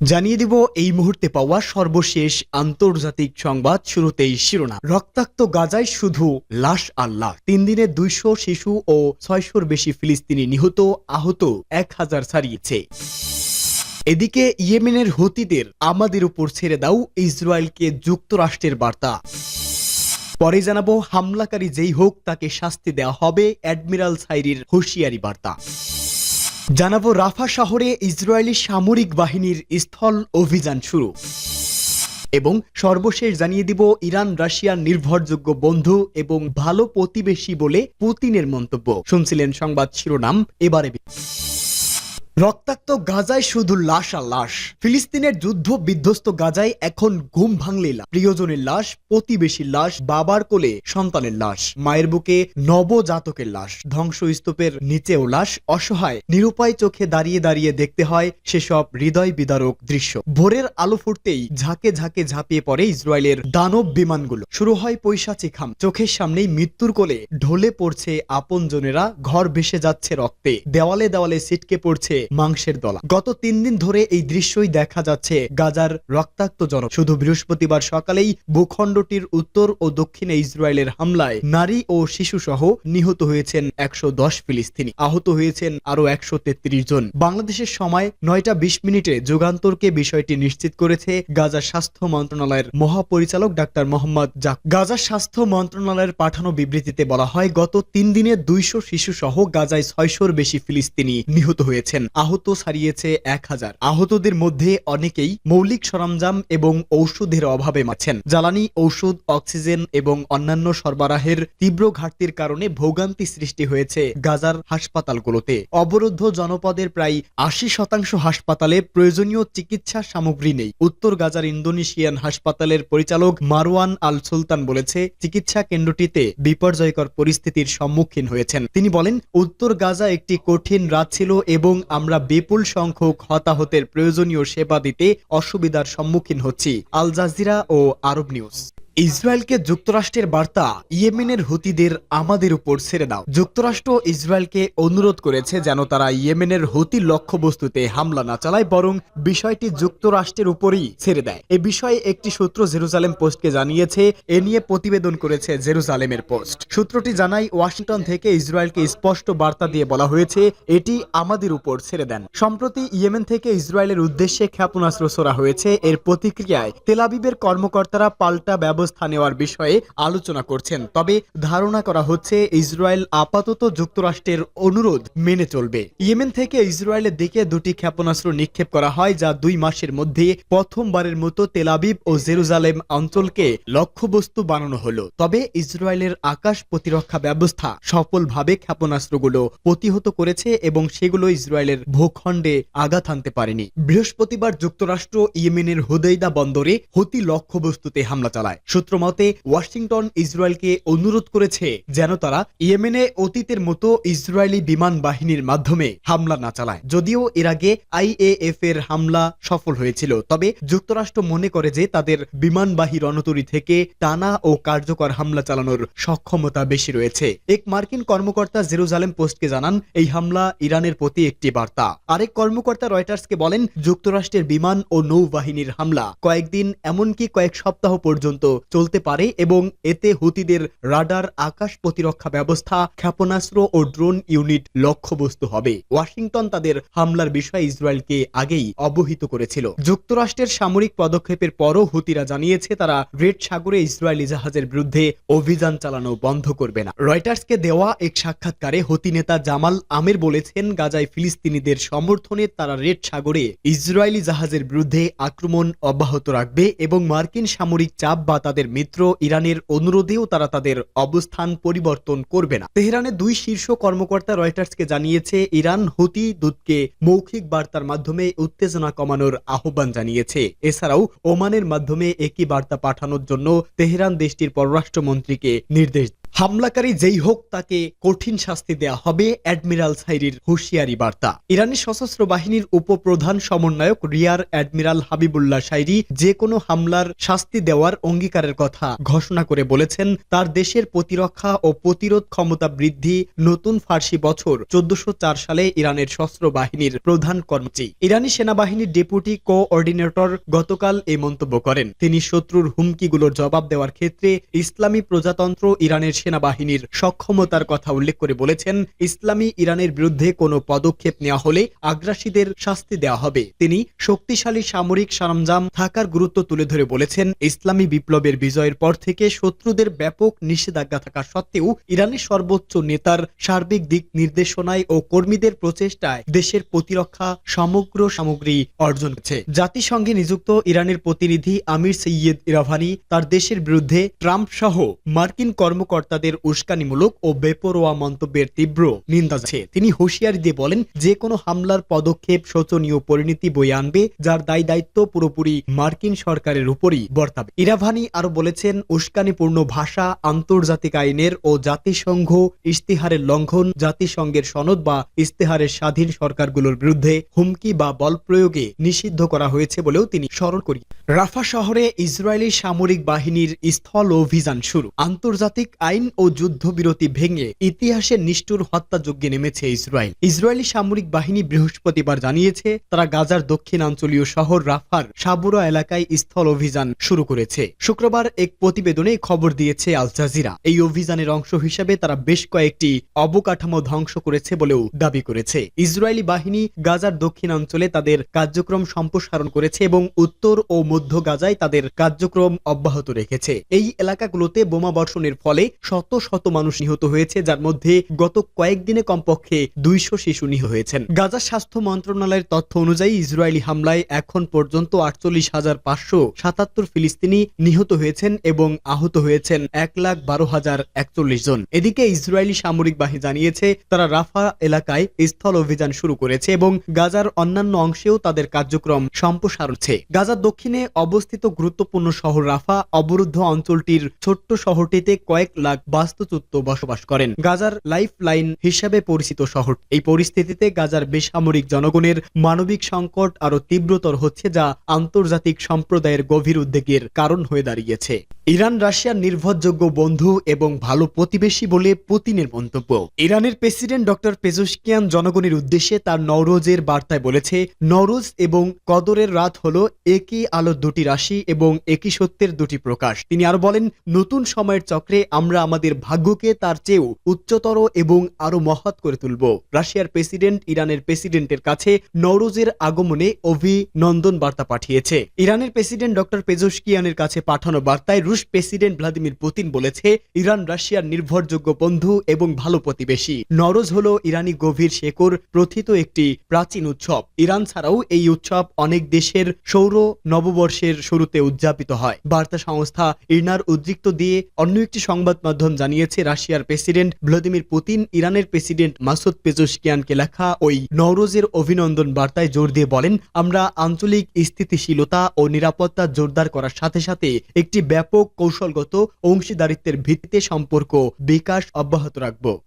জানিয়ে দিব এই মুহূর্তে পাওয়া সর্বশেষ আন্তর্জাতিক সংবাদ শুরুতেই শিরোনাম। রক্তাক্ত গাজায় শুধু লাশ আর লাশ তিন দিনে দুইশো শিশু ও ছয়শোর বেশি ফিলিস্তিনি নিহত, আহত, এক হাজার ছাড়িয়েছে। এদিকে ইয়েমেনের হুতিদের আমাদের উপর ছেড়ে দাও ইসরায়েলকে যুক্তরাষ্ট্রের বার্তা। পরে জানাব, হামলাকারী যেই হোক তাকে শাস্তি দেওয়া হবে, অ্যাডমিরাল সাইরির হুঁশিয়ারি বার্তা। জানাব, রাফা শহরে ইসরায়েলি সামরিক বাহিনীর স্থল অভিযান শুরু। এবং সর্বশেষ জানিয়ে দিব, ইরান, রাশিয়ার নির্ভরযোগ্য বন্ধু এবং ভালো প্রতিবেশী বলে পুতিনের মন্তব্য। শুনছিলেন সংবাদ শিরোনাম, এবারে রক্তাক্ত গাজায় শুধু লাশ আর লাশ। ফিলিস্তিনের যুদ্ধ বিধ্বস্ত গাজায় এখন ঘুম ভাঙলে প্রিয়জনের লাশ, প্রতিবেশীর লাশ, বাবার কোলে সন্তানের লাশ, মায়ের বুকে নবজাতকের লাশ, ধ্বংসস্তূপের নিচেও লাশ, অসহায়, নিরুপায় চোখে দাঁড়িয়ে দাঁড়িয়ে দেখতে হয় সেসব হৃদয় বিদারক দৃশ্য। ভোরের আলো ফুটতেই ঝাঁকে ঝাঁকে ঝাঁপিয়ে পড়ে ইসরায়েলের দানব বিমানগুলো। শুরু হয় পৈশাচি খাম। চোখের সামনেই মৃত্যুর কোলে ঢলে পড়ছে আপনজনেরা, ঘর ভেসে যাচ্ছে রক্তে। দেওয়ালে দেওয়ালে ছিটকে পড়ছে মাংসের দলা। গত তিন দিন ধরে এই দৃশ্যই দেখা যাচ্ছে গাজার রক্তাক্ত জনক শুধু বৃহস্পতিবার সকালেই ভূখণ্ডটির উত্তর ও দক্ষিণে ইসরায়েলের হামলায় নারী ও শিশু সহ নিহত হয়েছেন একশো দশ ফিলিস্তিনি। আহত হয়েছেন আরও একশো জন। বাংলাদেশের সময় নয়টা বিশ মিনিটে যুগান্তরকে বিষয়টি নিশ্চিত করেছে গাজা স্বাস্থ্য মন্ত্রণালয়ের মহাপরিচালক ডাক্তার মোহাম্মদ জাক। গাজা স্বাস্থ্য মন্ত্রণালয়ের পাঠানো বিবৃতিতে বলা হয়, গত তিন দিনে দুইশো শিশু সহ গাজায় ছয়শোর বেশি ফিলিস্তিনি নিহত হয়েছেন। আহত ছাড়িয়েছে এক হাজার। আহতদের মধ্যে অনেকেই মৌলিক সরঞ্জাম এবং ঔষধের অভাবে মাছেন। জ্বালানি ঔষধ, অক্সিজেন এবং অন্যান্য সরবরাহের তীব্র ঘাটতির কারণে ভোগান্তি সৃষ্টি হয়েছে গাজার হাসপাতালগুলোতে। অবরুদ্ধ জনপদের প্রায় আশি শতাংশ হাসপাতালে প্রয়োজনীয় চিকিৎসা সামগ্রী নেই। উত্তর গাজার ইন্দোনেশিয়ান হাসপাতালের পরিচালক মারওয়ান আল সুলতান বলেছে, চিকিৎসা কেন্দ্রটিতে বিপর্যয়কর পরিস্থিতির সম্মুখীন হয়েছেন। তিনি বলেন, উত্তর গাজা একটি কঠিন রাত ছিল এবং আমরা বিপুল সংখ্যক হতাহতের প্রয়োজনীয় সেবা দিতে অসুবিধার সম্মুখীন হচ্ছি। আল জাজিরা ও আরব নিউজ। ইসরায়েলকে যুক্তরাষ্ট্রের বার্তা ইয়েমেনের হুতিদের আমাদের উপর ছেড়ে দাও। যুক্তরাষ্ট্র ইসরায়েলকে অনুরোধ করেছে যেন তারা ইয়েমেনের হুতি লক্ষ্যবস্তুতে হামলা না চালায়, বরং বিষয়টি যুক্তরাষ্ট্রের উপরই ছেড়ে দেয়। এ বিষয়ে একটি সূত্র জেরুজালেম পোস্টকে জানিয়েছে, এ নিয়ে প্রতিবেদন করেছে জেরুজালেমের পোস্ট। সূত্রটি জানায়, ওয়াশিংটন থেকে ইসরায়েলকে স্পষ্ট বার্তা দিয়ে বলা হয়েছে, এটি আমাদের উপর ছেড়ে দেন। সম্প্রতি ইয়েমেন থেকে ইসরায়েলের উদ্দেশ্যে ক্ষেপণাস্ত্র ছোড়া হয়েছে। এর প্রতিক্রিয়ায় তেলাবিবের কর্মকর্তারা পাল্টা ব্যবস্থা নেওয়ার বিষয়ে আলোচনা করছেন। তবে ধারণা করা হচ্ছে ইসরায়েল আপাতত যুক্তরাষ্ট্রের অনুরোধ মেনে চলবে। ইয়েমেন থেকে ইসরায়েলের দিকে দুটি ক্ষেপণাস্ত্র নিক্ষেপ করা হয়, যা দুই মাসের মধ্যে প্রথমবারের মতো তেলাবিব ও জেরুজালেম অঞ্চলকে লক্ষ্যবস্তু বানানো হলো। তবে ইসরায়েলের আকাশ প্রতিরক্ষা ব্যবস্থা সফলভাবে ক্ষেপণাস্ত্রগুলো প্রতিহত করেছে এবং সেগুলো ইসরায়েলের ভূখণ্ডে আঘাত আনতে পারেনি। বৃহস্পতিবার যুক্তরাষ্ট্র ইয়েমেনের হুদৈদা বন্দরে হুতি লক্ষ্যবস্তুতে হামলা চালায়। সূত্র মতে, ওয়াশিংটন ইসরায়েলকে অনুরোধ করেছে যেন তারা ইয়েমেনে অতীতের মতো ইসরায়েলি বিমান বাহিনীর মাধ্যমে হামলা না চালায়। যদিও এর আগে আইএএফ এর হামলা সফল হয়েছিল, তবে যুক্তরাষ্ট্র মনে করে যে তাদের বিমানবাহী রণতরী থেকে টানা ও কার্যকর হামলা চালানোর সক্ষমতা বেশি রয়েছে। এক মার্কিন কর্মকর্তা জেরুজালেম পোস্টকে জানান, এই হামলা ইরানের প্রতি একটি বার্তা। আরেক কর্মকর্তা রয়টার্সকে বলেন, যুক্তরাষ্ট্রের বিমান ও নৌবাহিনীর হামলা কয়েকদিন, এমনকি কয়েক সপ্তাহ পর্যন্ত চলতে পারে এবং এতে হুতিদের রাডার আকাশ প্রতিরক্ষা ব্যবস্থা, ক্ষেপণাস্ত্র ও ড্রোন ইউনিট লক্ষ্যবস্তু হবে। ওয়াশিংটন তাদের হামলার বিষয়ে ইসরায়েলকে আগেই অবহিত করেছিল। যুক্তরাষ্ট্রের সামরিক পদক্ষেপের পরও হুতিরা জানিয়েছে তারা রেড সাগরে ইসরায়েলি জাহাজের বিরুদ্ধে অভিযান চালানো বন্ধ করবে না। রয়টার্সকে দেওয়া এক সাক্ষাৎকারে হুতি নেতা জামাল আমের বলেছেন, গাজায় ফিলিস্তিনিদের সমর্থনে তারা রেড সাগরে ইসরায়েলি জাহাজের বিরুদ্ধে আক্রমণ অব্যাহত রাখবে এবং মার্কিন সামরিক চাপ বা তাদের মিত্র ইরানের অনুরোধেও তারা তাদের অবস্থান পরিবর্তন করবে না। তেহরানের দুই শীর্ষ কর্মকর্তা রয়টার্সকে জানিয়েছে, ইরান হুতি দূতকে মৌখিক বার্তার মাধ্যমে উত্তেজনা কমানোর আহ্বান জানিয়েছে। এছাড়াও, ওমানের মাধ্যমে একই বার্তা পাঠানোর জন্য তেহরান দেশটির পররাষ্ট্রমন্ত্রীকে নির্দেশ হামলাকারী যেই হোক তাকে কঠিন শাস্তি দেয়া হবে, অ্যাডমিরাল সাইরির হুঁশিয়ারি বার্তা। ইরানি সশস্ত্র বাহিনীর উপপ্রধান সমন্বয়ক রিয়ার অ্যাডমিরাল হাবিবুল্লাহ সাইরি যে কোনো হামলার শাস্তি দেওয়ার অঙ্গীকারের কথা ঘোষণা করে বলেছেন, তার দেশের প্রতিরক্ষা ও প্রতিরোধ ক্ষমতা বৃদ্ধি নতুন ফার্সি বছর চোদ্দশো সালে ইরানের সশস্ত্র বাহিনীর প্রধান কর্মচারী ইরানি সেনাবাহিনীর ডেপুটি কোঅর্ডিনেটর গতকাল এই মন্তব্য করেন। তিনি শত্রুর হুমকিগুলোর জবাব দেওয়ার ক্ষেত্রে ইসলামী প্রজাতন্ত্র ইরানের সেনাবাহিনীর সক্ষমতার কথা উল্লেখ করে বলেছেন, ইসলামী ইরানের বিরুদ্ধে কোনো পদক্ষেপ নেওয়া হলে আগ্রাসীদের শাস্তি দেওয়া হবে। তিনি শক্তিশালী সামরিক সরঞ্জাম থাকার গুরুত্ব তুলে ধরে বলেছেন, ইসলামী বিপ্লবের বিজয়ের পর থেকে শত্রুদের ব্যাপক নিষেধাজ্ঞা থাকা সত্ত্বেও ইরানের সর্বোচ্চ নেতার সার্বিক দিক নির্দেশনায় ও কর্মীদের প্রচেষ্টায় দেশের প্রতিরক্ষা সমগ্র সামগ্রী অর্জন করেছে জাতিসংঘে নিযুক্ত ইরানের প্রতিনিধি আমির সৈয়দ ইরাভানি তার দেশের বিরুদ্ধে ট্রাম্প সহ মার্কিন কর্মকর্তাদের উস্কানিমূলক ও বেপরোয়া মন্তব্যের তীব্র নিন্দা আছে তিনি হুঁশিয়ারি দিয়ে বলেন যে কোনো হামলার পদক্ষেপ শোচনীয় পরিণতি বয়ে আনবে, যার দায় দায়িত্ব পুরোপুরি মার্কিন সরকারের উপরই বর্তাবে। ইরাভানি আরও বলেছেন, উস্কানিপূর্ণ ভাষা, আন্তর্জাতিক আইনের ও জাতিসংঘ ইস্তিহারের লঙ্ঘন, জাতিসংঘের সনদ বা ইস্তেহারের স্বাধীন সরকারগুলোর বিরুদ্ধে হুমকি বা বল প্রয়োগে নিষিদ্ধ করা হয়েছে বলেও তিনি স্মরণ করি। রাফা শহরে ইসরায়েলি সামরিক বাহিনীর স্থল অভিযান শুরু। আন্তর্জাতিক আইন ও যুদ্ধবিরতি ভেঙে ইতিহাসের নিষ্ঠুর হত্যাযজ্ঞে নেমেছে ইসরায়েল। ইসরায়েলি সামরিক বাহিনী বৃহস্পতিবার জানিয়েছে, তারা গাজার দক্ষিণাঞ্চলীয় শহর রাফার সাবুরা এলাকায় স্থল অভিযান শুরু করেছে। শুক্রবার এক প্রতিবেদনে খবর দিয়েছে আল জাজিরা। এই অভিযানের অংশ হিসেবে তারা বেশ কয়েকটি অবকাঠামো ধ্বংস করেছে বলেও দাবি করেছে। ইসরায়েলি বাহিনী গাজার দক্ষিণাঞ্চলে তাদের কার্যক্রম সম্প্রসারণ করেছে এবং উত্তর ও মধ্য গাজায় তাদের কার্যক্রম অব্যাহত রেখেছে। এই এলাকাগুলোতে বোমা বর্ষণের ফলে শত শত মানুষ নিহত হয়েছে, যার মধ্যে গত কয়েকদিনে কমপক্ষে দুইশো শিশু নিহত হয়েছেন। গাজার স্বাস্থ্য মন্ত্রণালয়ের তথ্য অনুযায়ী ইসরায়েলি হামলায় এখন পর্যন্ত আটচল্লিশ হাজার পাঁচশো সাতাত্তর ফিলিস্তিনি নিহত হয়েছেন এবং আহত হয়েছেন এক লাখ বারো হাজার একচল্লিশ জন। এদিকে ইসরায়েলি সামরিক বাহিনী জানিয়েছে, তারা রাফা এলাকায় স্থল অভিযান শুরু করেছে এবং গাজার অন্যান্য অংশেও তাদের কার্যক্রম সম্প্রসারণ হচ্ছে গাজার দক্ষিণে অবস্থিত গুরুত্বপূর্ণ শহর রাফা অবরুদ্ধ অঞ্চলটির ছোট্ট শহরটিতে কয়েক লাখ বাস্তুচ্যুত বসবাস করেন। গাজার লাইফ লাইন হিসেবে পরিচিত শহর। এই পরিস্থিতিতে গাজার বেসামরিক জনগণের মানবিক সংকট আরও তীব্রতর হচ্ছে যা আন্তর্জাতিক সম্প্রদায়ের গভীর উদ্বেগের কারণ হয়ে দাঁড়িয়েছে। ইরান রাশিয়ার নির্ভরযোগ্য বন্ধু এবং ভালো প্রতিবেশী বলে পুতিনের মন্তব্য। ইরানের প্রেসিডেন্ট ডক্টর পেজোশকিয়ান জনগণের উদ্দেশ্যে তার নওরোজের বার্তায় বলেছে, নওরোজ এবং কদরের রাত হল একই আলোর দুটি রাশি এবং একই সত্যের দুটি প্রকাশ। তিনি আরও বলেন, নতুন সময়ের চক্রে আমরা আমাদের ভাগ্যকে তার চেয়েও উচ্চতর এবং আরও মহৎ করে তুলব। রাশিয়ার প্রেসিডেন্ট ইরানের প্রেসিডেন্টের কাছে নওরোজের আগমনে অভিনন্দন বার্তা পাঠিয়েছে। ইরানের প্রেসিডেন্ট ডক্টর পেজোশকিয়ানের কাছে পাঠানো বার্তায় রুশ প্রেসিডেন্ট ভ্লাদিমির পুতিন বলেছে, ইরান রাশিয়ার নির্ভরযোগ্য বন্ধু এবং ভালো প্রতিবেশী। নরোজ হল ইরানি গভীর শেকর প্রথিত একটি প্রাচীন উৎসব। ইরান ছাড়াও এই উৎসব অনেক দেশের সৌর নববর্ষের শুরুতে উদযাপিত হয়। বার্তা সংস্থা ইরনার উদ্রিক্ত দিয়ে অন্য একটি সংবাদ মাধ্যম জানিয়েছে রাশিয়ার প্রেসিডেন্ট ভ্লাদিমির পুতিন। ইরানের প্রেসিডেন্ট মাসুদ পেজুসকিয়ানকে লেখা ওই নওরোজের অভিনন্দন বার্তায় জোর দিয়ে বলেন, আমরা আঞ্চলিক স্থিতিশীলতা ও নিরাপত্তা জোরদার করার সাথে সাথে একটি ব্যাপক কৌশলগত অংশীদারিত্বের ভিত্তিতে সম্পর্ক বিকাশ অব্যাহত রাখব।